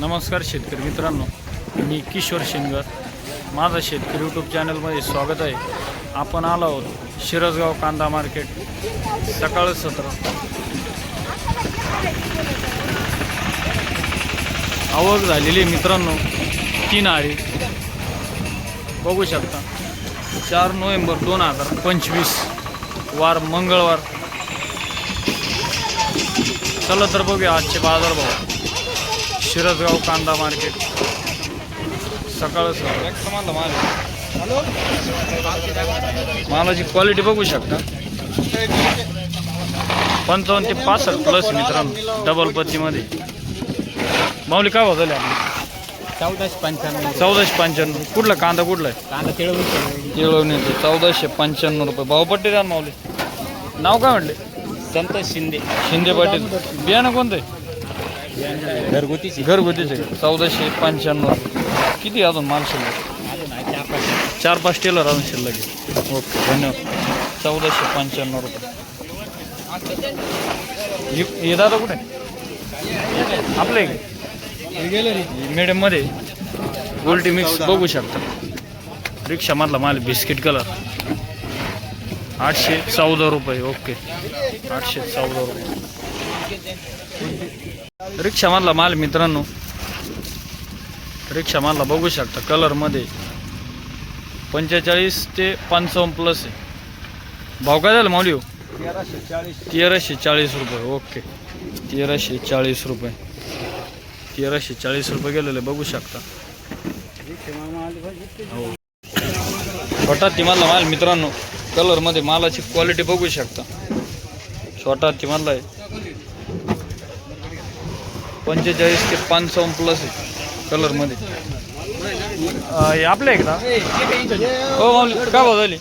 नमस्कार शेतकरी मित्रांनो मी किशोर शेंगर. माझा शेतकरी यूट्यूब चॅनलमध्ये स्वागत आहे. आपण आलो आहोत शिरसगाव कांदा मार्केट सकाळ सत्र. आवक झालेली मित्रांनो तीन आळी. बघू शकता चार नोव्हेंबर दोन हजार पंचवीस वार मंगळवार. चला तर बघूया आजचे बाजारभाव. शिरसगाव कांदा मार्केट. सकाळ सकाळ माल मालाची क्वालिटी बघू शकता. पंचावन्न ते पासष्ट प्लस मित्रांनो डबल पत्तीमध्ये माऊली काय झाले चौदाशे पंच्याण्णव. चौदाशे पंच्याण्णव. कुठला कांदा कुठला? आहे कांदा चौदाशे पंच्याण्णव रुपये. भावपट्टी द्या माऊली. नाव काय म्हटले? संतोष शिंदे. शिंदे पाटील. बियाणं कोणतं आहे? घरगुतीची. घरगुतीचे. चौदाशे पंच्याण्णव. किती अजून माल शिल्लक? चार पाच टेलर अजून शिल्लक आहे. ओके धन्यवाद. चौदाशे पंच्याण्णव रुपये. हे- हे दादा कुठे? आपले मीडियममध्ये गोल्टी मिक्स बघू शकता. रिक्षामधला माल बिस्किट कलर आठशे चौदा रुपये ओके. आठशे चौदा रुपये. रिक्षामधला माल मित्रांनो रिक्षामधला बघू शकता कलरमध्ये पंचेचाळीस ते पंचावन्न प्लस आहे. भाव काय झाला माऊली तेराशे चाळीस तेराशे चाळीस रुपये ओके तेराशे चाळीस रुपये. तेराशे चाळीस रुपये गेलेले बघू शकता. हो. छोटा तिमाला माल मित्रांनो कलरमध्ये मालाची क्वालिटी बघू शकता. छोटा तिमाला आहे. पंचेचाळीस ते पंचावन्न प्लस आहे कलरमध्ये हे आपले आहे का हो माऊली काय भाव झाली?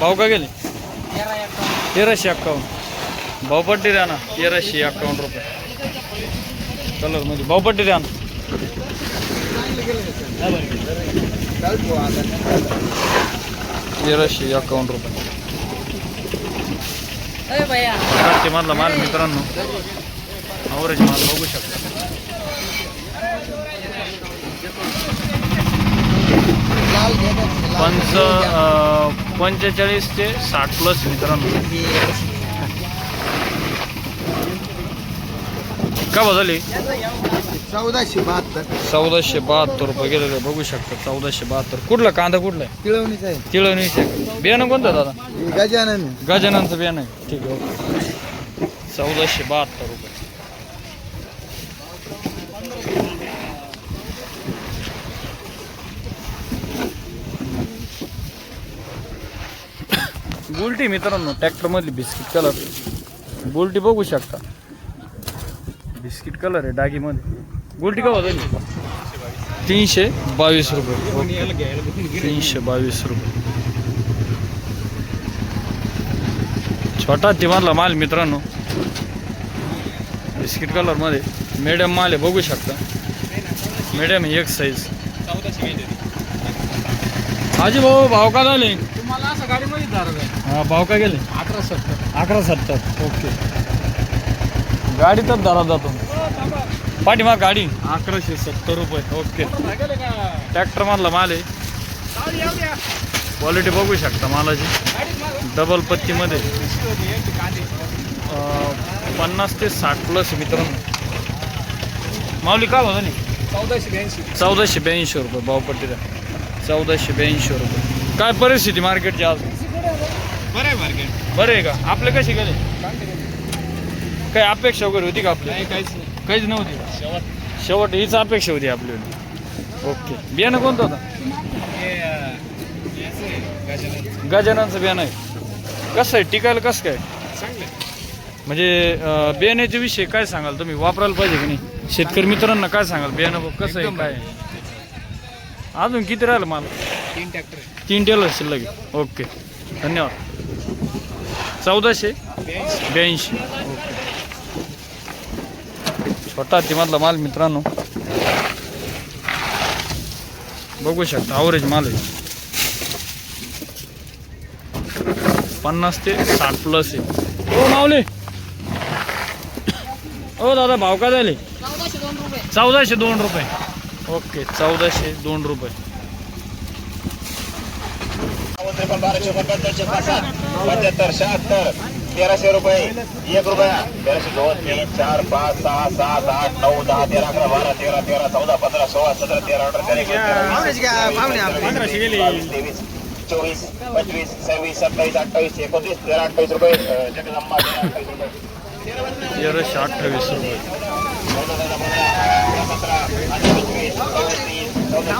भाव का गेले? तेराशे अक्कावन्न भावपट्टी द्या ना तेराशे अक्कावन्न रुपये. कलरमध्ये भावपट्टी द्या ना. तेराशे अक्कावन्न रुपये. मधला माल मित्रांनो. आवरेज माल बघू शकता. पंच पंचेचाळीस ते साठ प्लस मित्रांनो. का झाली? चौदाशे बहात्तर. चौदाशे बहात्तर रुपये गेलेले बघू शकता. चौदाशे बहात्तर. कुठला कांदा कुठला आहे? तिळवणीच आहे. तिळवणीचे बियाणं कोणतं दादा? गजानन. गजाननचं बियाणं आहे. ठीक आहे ओके. चौदाशे बहात्तर रुपये. बुलटी मित्रांनो ट्रॅक्टरमधली बिस्किट कलर बुलटी बघू शकता. बिस्किट कलर आहे डागीमध्ये. गुलटी का होतं? तीनशे बावीस रुपये. तीनशे बावीस रुपये. छोटा तिमारला माल मित्रांनो. बिस्किट कलरमध्ये मिडियम माल आहे बघू शकता. मिडियम एक साईज हाजी भाऊ भाव का झाले? तुम्हाला असं गाडीमध्ये भाव का गेले? अकरा सत्तर. अकरा सत्तर. ओके. गाडीतच धरा जातो. पाठीमाग गाडी. अकराशे सत्तर रुपये. ओके. ट्रॅक्टर मधला माल आहे. क्वालिटी बघू शकता मालाची. डबल पत्तीमध्ये. पन्नास ते साठ प्लस मित्रांनो. माऊली का होतं नाही चौदाशे ब्याऐंशी. चौदाशे ब्याऐंशी रुपये भावपट्टी द्या चौदाशे ब्याऐंशी रुपये. काय परिस्थिती मार्केटची आज? बरं आहे मार्केट. बरं आहे का? आपले कसे गेले काही अपेक्षा वगैरे होती का आपली? नाही काहीच नाही. काहीच नव्हती? शेवट. शेवट हीच अपेक्षा होती आपली ओके. बियाणं कोणतं होतं? हे अं, याचं आहे, गजानन. गजाननचं बियाणं आहे. कसं आहे? टिकायला कसं काय? चांगलं म्हणजे अं, बियाण्याच्या विषयी काय सांगाल तुम्ही? वापरायला पाहिजे की नाही? शेतकरी मित्रांना काय सांगाल? बियाणं बघ कसं आहे काय आहे? अजून किती राहिलं मला? तीन ट्रॅक्टर आहे. तीन टेलर शिल्लक आहे. ओके. धन्यवाद. चौदाशे? ब्याऐंशी. ओके छोटा हातीमधला माल मित्रांनो. बघू शकता आवरेज माल आहे. पन्नास ते साठ प्लस आहे. ओ माऊली! हो दादा भाव काय झाले? चौदाशे दोन रुपये. चौदाशे दोन रुपये. ओके चौदाशे दोन रुपये पंच्याहत्तर शहात्तर तेराशे रुपये एक रुपया तेराशे दोन तीन चार पाच सहा सात आठ नऊ दहा तेरा अकरा बारा तेरा तेरा चौदा पंधरा सोळा सतरा तेरा अठरा तेवीस चोवीस पंचवीस सव्वीस सत्तावीस अठ्ठावीस एकोणतीस तेरा अठ्ठावीस रुपये जगदंबा अठ्ठावीस रुपये तेराशे अठ्ठावीस रुपये पंधरा सतरा अठरा पंचवीस चौतीस चौदा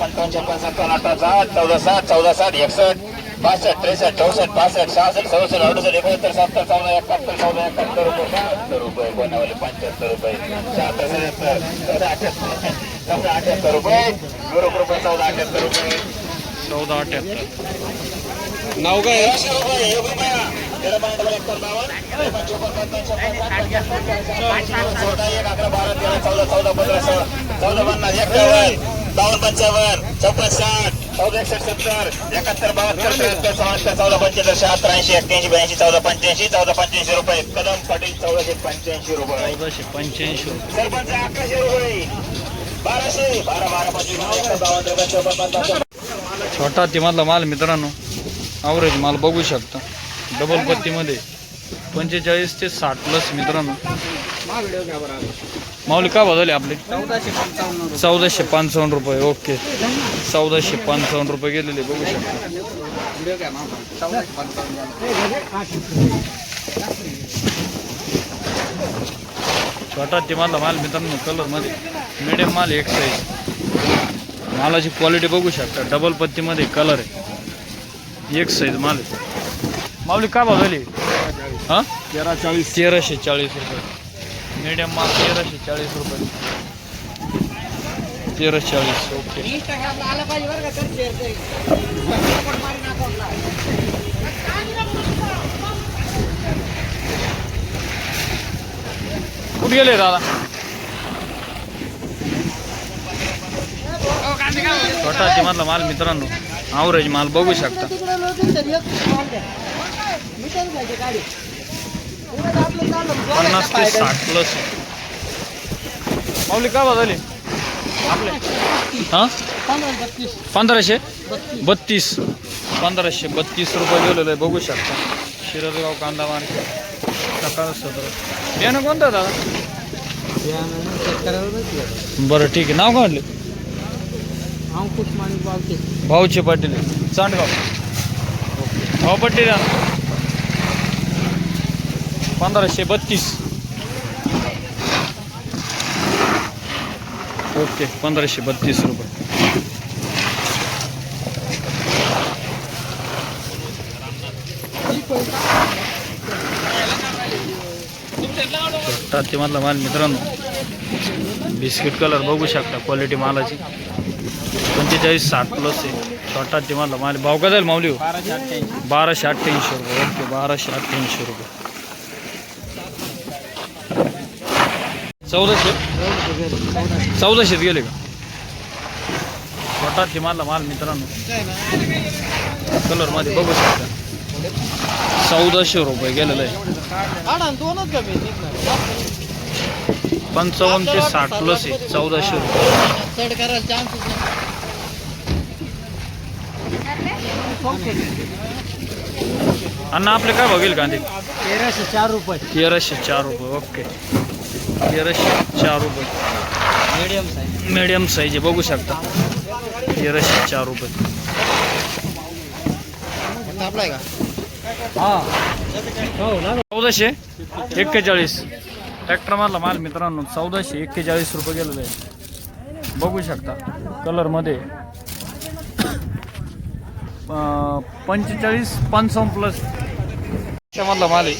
पस्तीस अठरा सात चौदा सात चौदा सात एकसष्ट बासष्ट त्रेसष्ट चौसष्ट पासष्ट सहासष्ट सदुसष्ट अडुसष्ट एकोणसत्तर सत्तर चौदा एकाहत्तर चौदा एकाहत्तर रुपये शहात्तर रुपये कोणावाले पंच्याहत्तर रुपये शहात्तर सत्याहत्तर चौदा अठ्याहत्तर चौदा अठ्याहत्तर रुपये युरोप रुपये चौदा अठ्याहत्तर रुपये चौदा अठ्याहत्तर नऊ काय आहे? रुपये एक रुपया तेरा पॉईंट डबल एकाहत्तर बावन्न त्रेपन्न चोपन्न पंचावन्न छप्पन्न चौदा एक अकरा बारा तेरा चौदा चौदा पंधरा सोळा चौदा पन्नास एकावन्न बावन्न पंचावन्न चौपन्न साठ चौदा एकसष्ट सत्तर एकाहत्तर बहात्तर त्र्याहत्तर चौहत्तर चौदा पंच्याहत्तर शहात्तर ऐंशी एक्क्याऐंशी ब्याऐंशी चौदा पंच्याऐंशी चौदा पंच्याऐंशी रुपये कदम पाटील चौदाशे पंच्याऐंशी रुपये चौदाशे पंच्याऐंशी रुपये सरपंच अकराशे रुपये बाराशे बारा बारा पंचवीस एकाहत्तर बावन्न त्रेपन्न चौपन्न पंचावन्न छोटा तिमधला माल मित्रांनो ॲव्हरेज माल बघू शकता डबल पत्तीमध्ये पंचेचाळीस ते साठ प्लस मित्रांनो. माऊली का बदलले आपले? चौदाशे पंचावन्न चौदाशे पंचावन्न रुपये ओके चौदाशे पंचावन्न रुपये गेलेले बघू शकतो. ते घ्या माल मित्रांनो कलरमध्ये मिडियम माल एक साईज मालाची क्वालिटी बघू शकता. डबल पत्तीमध्ये कलर आहे. एक साईज माल आहे. माऊली का बदलली हां? तेरा चाळीस तेराशे चाळीस रुपये. मीडियम माल तेराशे चाळीस रुपये. तेराशे चाळीस ओके. कुठे गेले दादा? छोटा मधला माल मित्रांनो ॲव्हरेज माल बघू शकता. पन्नास ते साठ प्लस माऊली का बदलली आपले. हां? पंधराशे? बत्तीस. पंधराशे बत्तीस रुपये गेलेलं आहे बघू शकता. शिरदगाव कांदा मार्केट. सकाळ सदर बियाणं कोणतं दादा? बरं ठीक आहे. नाव काय म्हटले? अंकुश माणिक बावते भाऊचे पाटील. चांडगाव. ओके भावपट्टी द्या. पंधराशे बत्तीस. ओके पंधराशे बत्तीस रुपये. टातीमधला माल मित्रांनो बिस्किट कलर बघू शकता क्वालिटी मालाची. पंचेचाळीस साठ प्लस आहे. छोटा टिमाला माल भाव का जाईल माऊली हो? बाराशे अठ्ठ्याऐंशी रुपये. ओके बाराशे अठ्ठ्याऐंशी रुपये. चौदाशे? चौदाशेत गेले का? छोटा टिमाला माल मित्रांनो. कलरमध्ये बघू शकता. चौदाशे रुपये गेलेलं आहे. आडा दोनच का मी पंचावन्न ते साठ प्लस आहे चौदाशे रुपये. अण्णा आपले काय बघेल कांदे? तेराशे चार रुपये. तेराशे चार रुपये ओके. तेराशे चार रुपये. मीडियम साईज मीडियम साईज आहे बघू शकता. तेराशे चार रुपये. हां. हो ना चौदाशे एक्केचाळीस. ट्रॅक्टरमधला माल मित्रांनो चौदाशे एक्केचाळीस रुपये गेलेलं आहे. बघू शकता कलरमध्ये पंचेचाळीस पंचावन्न प्लस माल आहे.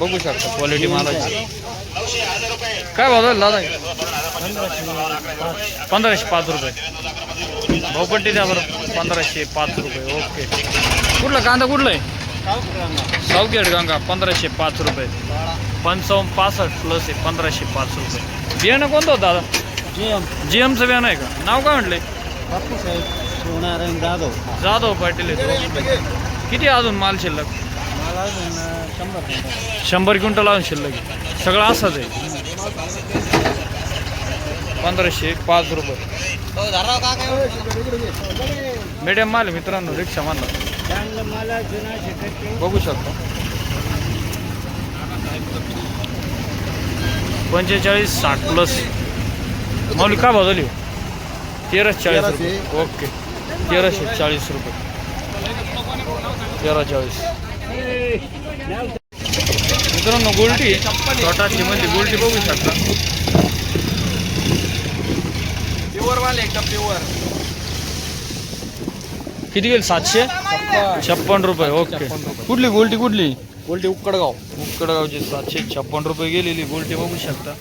बघू शकता क्वालिटी मालाची. काय भाव झाला दादा? पंधराशे पाच रुपये. भाऊपट्टी द्या बरं पंधराशे पाच रुपये ओके. कुठला कांदा कुठला आहे? सावखेड गंगा पंधराशे पाच रुपये. पंचावन्न पासष्ट प्लस आहे पंधराशे पाच रुपये. बियाणं कोणतं होतं दादा? जी एम जी एमचं बियाणं आहे का? नाव काय म्हटलंय बापू साहेब सोनारायण जाधव. जाधव पाटील. किती अजून माल शिल्लक? शंभर क्विंटल लावून शिल्लक. सगळं असंच आहे. पंधराशे पाच रुपये. मीडियम माल मित्रांनो रिक्षा मला शेतात बघू शकतो. पंचेचाळीस साठ प्लस माऊली का हो? तेराशे चाळीस रुपये. ओके. तेराशे चाळीस रुपये. तेरा चाळीस. मित्रांनो गोल्टी छोटाची मध्ये गोल्टी बघू शकता. प्युअर वाले एकदम प्युअर? किती गेली? सातशे? छप्पन रुपये ओके. कुठली गोल्टी कुठली? गोल्टी उक्कडगाव उक्कडगावची सातशे छप्पन रुपये गेलेली गोल्टी बघू शकता.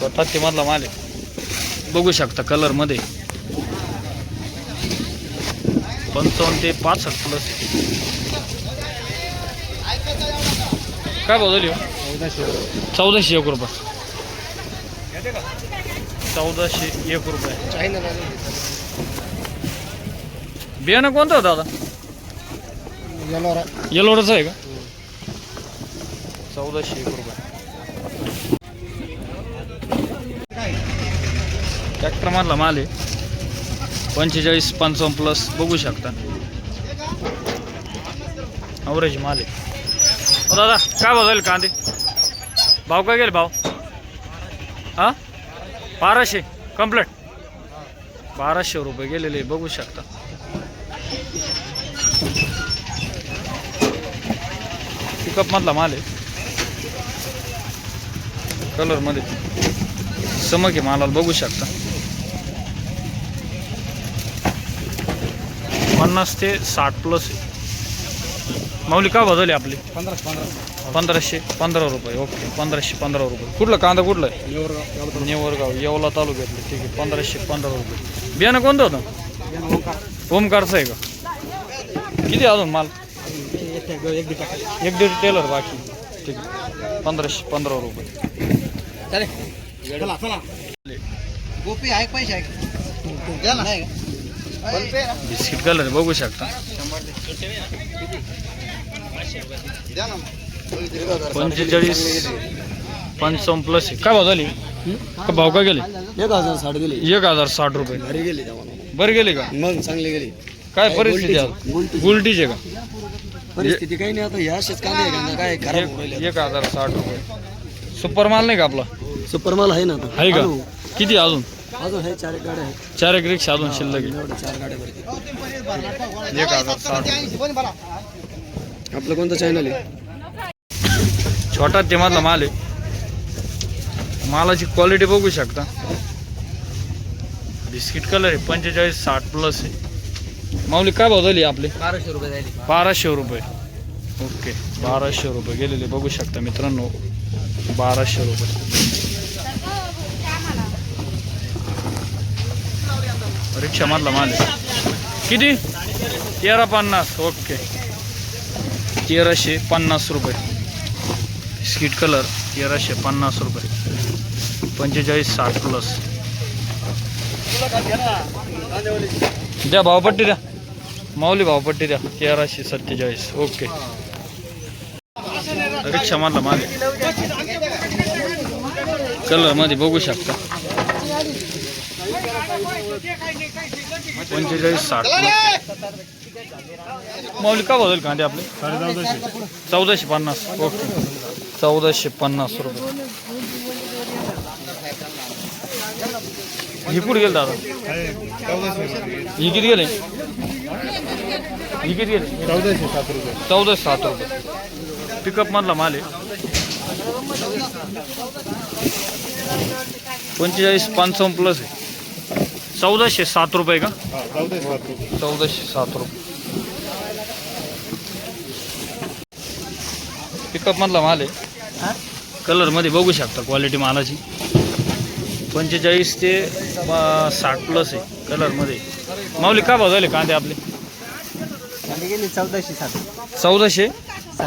छोटा ते मधला माल बघू शकता कलरमध्ये पंचावन्न ते पासष्ट प्लस काय भाव झाली हो? चौदाशे एक रुपये. चौदाशे एक रुपये. बियाणं कोणतं होतं दादा? येलोराच आहे का? चौदाशे एक रुपये. ट्रॅक्टर मधला माल आहे. पंचेचाळीस पंचावन्न प्लस बघू शकता. अवरेज माल आहे ओ दादा काय भाव जाईल कांदे? भाव काय गेले भाव? हां? बाराशे कंप्लीट बाराशे रुपये गेलेले बघू शकता. पिकअपमधला माल आहे. कलरमध्ये समक आहे मालाला बघू शकता. पन्नास ते साठ प्लस आहे. माऊली का बदलली आपली? पंधराशे पंधरा पंधराशे पंधरा रुपये ओके पंधराशे पंधरा रुपये. कुठला कांदा कुठला आहे? नेवरगाव येवला तालुक्यातलं. ठीक आहे पंधराशे पंधरा रुपये. बियाणं कोणतं होतं? ओमकारचं आहे का? किती अजून माल? एक दीड टेलर बाकी. ठीक आहे पंधराशे पंधरा रुपये. चला चला. गोपी आहे पैसे आहे बिस्किट कलर बघू शकता. पंचेचाळीस पंचावन्न प्लस काय भाव झाली? का भाव का गेले? एक हजार साठ गेली एक हजार साठ रुपये. घरी गेली तेव्हा बरं गेले का? मग चांगली गेली काय परिस्थिती आहे? गुलटीची. का? परिस्थिती काही नाही आता. ह्या काय खराब एक हजार साठ रुपये. सुपर माल नाही का आपला? सुपर माल आहे ना आहे का. किती अजून? अजून चार एक गाड्या आहेत. चार एक रिक्षा अजून शिल्लक एवढ्या चार गाड्या भरतील आहे एक हजार साठ. रुपये. आपलं कोणतं चॅनल आहे? छोटा ते मधला माल आहे. मालाची क्वालिटी बघू शकता. बिस्किट कलर आहे पंचेचाळीस साठ प्लस आहे. माऊली काय भाव झाली आपले? बाराशे रुपये झाली. बाराशे रुपये. ओके बाराशे रुपये गेलेले बघू शकता मित्रांनो. बाराशे रुपये. रिक्षा मधला माल आहे. किती? तेरा पन्नास ओके. तेराशे पन्नास रुपये. बिस्किट कलर तेराशे पन्नास रुपये. पंचेचाळीस साठ प्लस द्या भावपट्टी द्या. माऊली भावपट्टी द्या. तेराशे सत्तेचाळीस ओके. रिक्षा मधला माल कलरमध्ये बघू शकता. पंचेचाळीस साठ. मौलिक का बदल कांदे आपले? चौदाशे पन्नास ओके. चौदाशे पन्नास रुपये. ही कुठे गेलं दादा? ही किती गेले? ही किती गेले? चौदाशे सात रुपये. चौदाशे सात रुपये पिकअप मधला माल आहे. पंचेचाळीस पंचावन्न प्लस आहे. चौदाशे सात रुपये का? चौदाशे सात रुपये. चौदाशे सात रुपये पिकअप मधला माल आहे. कलरमध्ये बघू शकता क्वालिटी मालाची. पंचेचाळीस ते साठ प्लस आहे कलरमध्ये. माऊली का भाव झाले कांदे आपले? गेली चौदाशे सात चौदाशे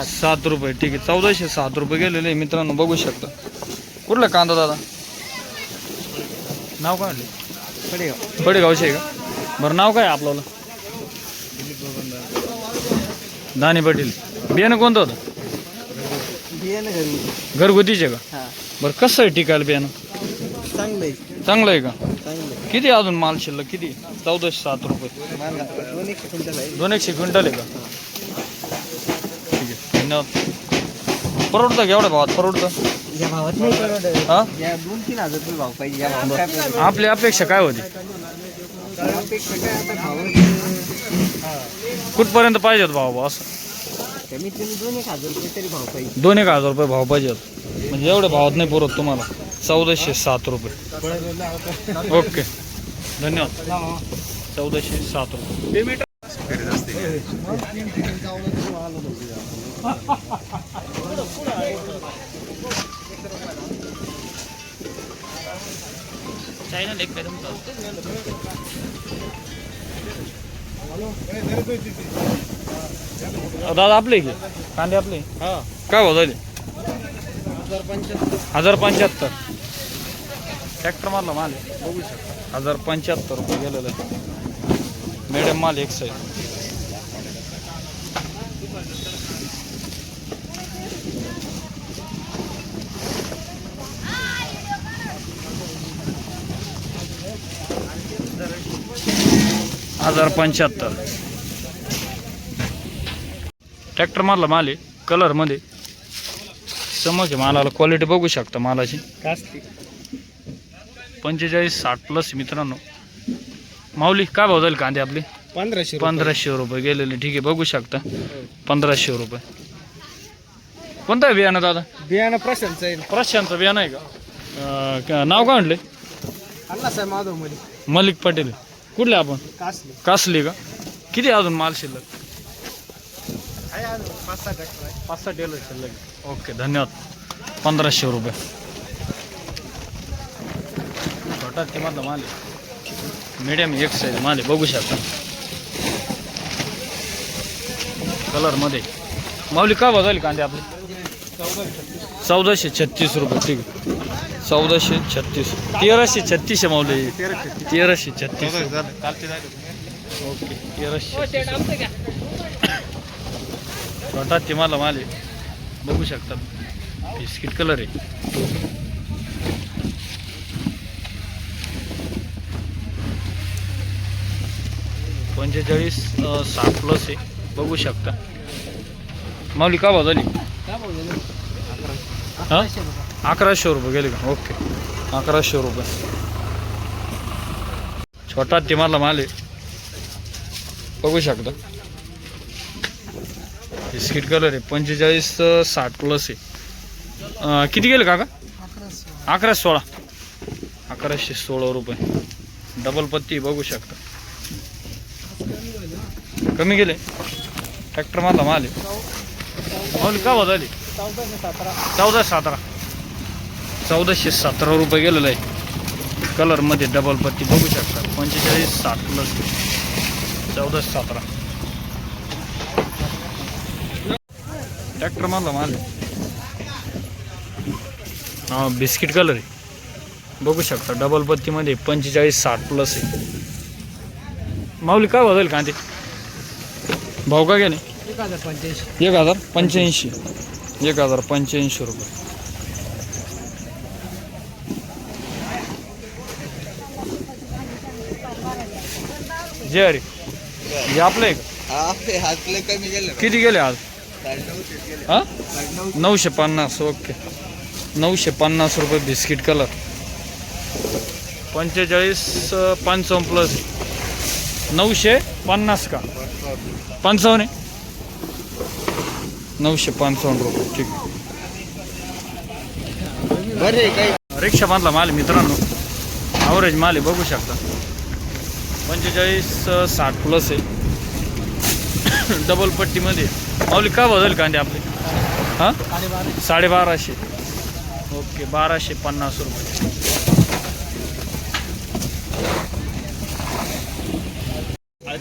सात रुपये. ठीक आहे चौदाशे सात रुपये गेलेले मित्रांनो बघू शकता. कुठला कांदा दादा? नाव काय गावचे आहे का? बरं नाव काय आपल्याला दानी पाटील. बियाणं कोणतं होतं? बियाणं घरी. घरगुतीचे का? हा. बरं कसं आहे टिकायला बियाणं? चांगलं आहे. चांगलं आहे का? चांगलं किती अजून माल शिल्लक? किती? चौदाशे सात रुपये. आहे माल दोन एक क्विंटल आहे. दोन एकशे क्विंटल आहे का? ठीक आहे धन्यवाद. परवडतं का एवढ्या भावात? परवडतं या भावात नाही. परवडत. हा? या दोन तीन हजार रुपये भाव पाहिजे. या भावात काय परवडत? आपली अपेक्षा काय होती? त्यापेक्षा काय आता भाव कुठपर्यंत पाहिजेत भाव भाऊ? असं. कमीत कमी दोन एक हजार रुपये तरी भाव पाहिजे. दोन एक हजार रुपये भाव पाहिजेत. म्हणजे एवढ्या भावात नाही पुरत तुम्हाला. चौदाशे सात रुपये. ओके. धन्यवाद. चौदाशे सात रुपये. एक दादा आपले की कांदे आपले? काय भाव झाले? हजार पंच्याहत्तर. ट्रॅक्टर मारला माल. बघू शकता हजार पंच्याहत्तर रुपये गेलेलं. आहे मॅडम माल एक साईड हजार पंच्याहत्तर. ट्रॅक्टर मारला माल आहे कलरमध्ये समज आहे मालाला क्वालिटी बघू शकता मालाची. पंचेचाळीस साठ प्लस मित्रांनो. माऊली काय भाव जाईल कांदे आपले? पंधराशे पंधराशे रुपये गेलेले ठीक आहे बघू शकता. पंधराशे रुपये. कोणतं आहे बियाणं दादा? बियाणं प्रशांत आहे. प्रशांतचं बियाणं आहे का? नाव काय अण्णासाहेब माधवमध्ये मलिक पटेल. कुठले आपण? कासले. कासली का? किती अजून माल शिल्लक? पाच सहा पाच सहा शिल्लक ओके धन्यवाद. पंधराशे रुपये. छोटा किंमतला माल आहे. मीडियम एक साईज माल आहे. बघू शकता. कलरमध्ये माऊली का बघायला कांदे आपले? चौदाशे छत्तीस रुपये ठीक आहे. चौदाशे छत्तीस. तेराशे छत्तीस आहे माऊली. तेराशे छत्तीस. ओके तेराशे छोटा तिमाला माल आहे बघू शकता. बिस्किट कलर आहे. पंचेचाळीस साठ प्लस आहे. बघू शकता. माऊली का भाव झाली? हा? अकराशे रुपये गेले का? ओके. अकराशे रुपये. छोटा तिमाला माल आहे. बघू शकता. बिस्किट कलर आहे. पंचेचाळीस साठ प्लस आहे. किती गेले काका? अकरा सोळा. अकराशे सोळा रुपये. डबल पत्ती बघू शकता. कमी गेले. ट्रॅक्टर मारला माल आहे. का बदलली चौदाशे सतरा. चौदा सतरा. चौदाशे सतरा रुपये गेलेलं आहे. कलरमध्ये डबल पत्ती बघू शकता. पंचेचाळीस साठ प्लस चौदाशे सतरा. ट्रॅक्टर मारला माल. हा बिस्किट कलर आहे. बघू शकता डबल पत्तीमध्ये पंचेचाळीस साठ प्लस आहे. माऊली काय बदल कांदे? भाऊ का गेले एक हजार पंच्याऐंशी. एक हजार पंच्याऐंशी. एक हजार पंच्याऐंशी रुपये. जे अरे हे आपलं आहे का आपले हातले कमी गेले किती गेले आज? हा? नऊशे पन्नास ओके. नऊशे पन्नास रुपये बिस्किट कलर. पंचेचाळीस पंचावन्न प्लस नऊशे पन्नास का? पंचावन्न आहे? नऊशे पंचावन्न रुपये ठीक आहे. बरे काही रिक्षा बांधला माल आहे मित्रांनो. ॲव्हरेज माल आहे बघू शकता. पंचेचाळीस साठ प्लस आहे. डबल पट्टीमध्ये. माऊली का बदल कांदे आपले? हां? साडेबाराशे. ओके बाराशे पन्नास रुपये.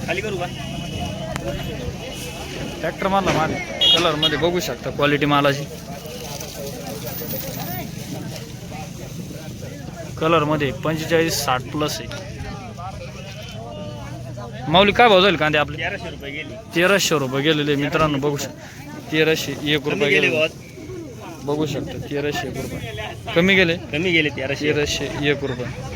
खाली करू का? ट्रॅक्टर मारला माल. कलरमध्ये बघू शकता क्वालिटी मालाची. कलरमध्ये पंचेचाळीस साठ प्लस आहे. माऊली काय भाव जाईल कांदे आपले? तेराशे रुपये गेली. तेराशे रुपये गेलेले मित्रांनो बघू शकता तेराशे एक रुपये गेले बघू शकता तेराशे एक रुपये. कमी गेले? कमी गेले तेराशे. तेराशे एक रुपये.